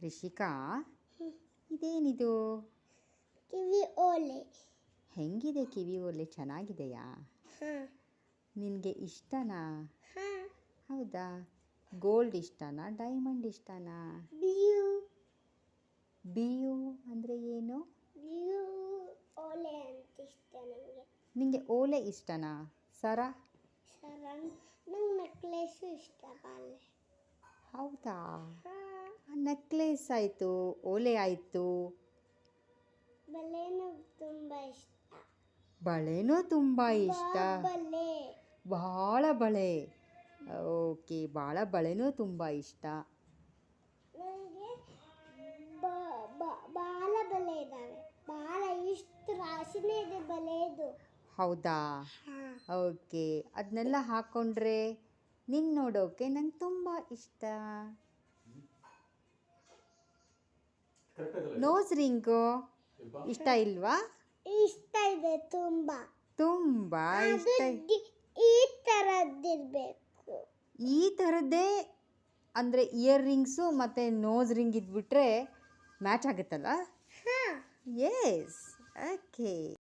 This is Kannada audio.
ರಿಷಿಕಾ? ಇದೇನಿದು? ಕಿವಿ ಓಲೆ. ಹೆಂಗಿದೆ ಕಿವಿ ಓಲೆ? ಚೆನ್ನಾಗಿದೆಯಾ? ನಿನಗೆ ಇಷ್ಟನಾ? ಹೌದಾ? ಗೋಲ್ಡ್ ಇಷ್ಟನಾ? ಡೈಮಂಡ್ ಇಷ್ಟನಾ? ಬಿಯು. ಬಿಯು ಅಂದರೆ ಏನು? ಬಿಯು ಓಲೆ ಅಂತ ಇಷ್ಟ ನನಗೆ ನಿನಗೆ ಓಲೆ ಇಷ್ಟನಾ? ಸರ? ಸರ. ನಂಗೆ ನೆಕ್ಲೇಸು ಇಷ್ಟ ಬಾಲೆ. ಹೌದಾ? ನೆಕ್ಲೆಸ್ ಆಯಿತು ಓಲೆ ಆಯಿತು. ಬಲೆನೂ ತುಂಬ ಇಷ್ಟ. ಬಳೆನೂ ತುಂಬ ಇಷ್ಟ. ಬಹಳ ಭಾಳ ಬಳೆ. ಓಕೆ ಭಾಳ ಬಳೆನೂ ತುಂಬ ಇಷ್ಟ. ಇದ್ದಾವೆ ಬಾಲ ಇಷ್ಟು ರಾಶಿನೇ ಇದೆ ಹೌದಾ? ಓಕೆ ಅದನ್ನೆಲ್ಲ ಹಾಕ್ಕೊಂಡ್ರೆ ನಿನ್ನ ನೋಡೋಕೆ ನಂಗೆ ತುಂಬ ಇಷ್ಟ. ನೋಸ್ ರಿಂಗು ಇಷ್ಟ ಇಲ್ವಾ? ಇಷ್ಟ ಇದೆ ತುಂಬಾ. ತುಂಬಾ ಇಷ್ಟ ಈ ಥರದ್ದಿರಬೇಕು ಈ ಥರದ್ದೇ ಅಂದರೆ ಇಯರ್ ರಿಂಗ್ಸು ಮತ್ತು ನೋಸ್ ರಿಂಗ್ ಇದ್ಬಿಟ್ರೆ ಮ್ಯಾಚ್ ಆಗುತ್ತಲ್ಲ? ಹಾಂ. Yes okay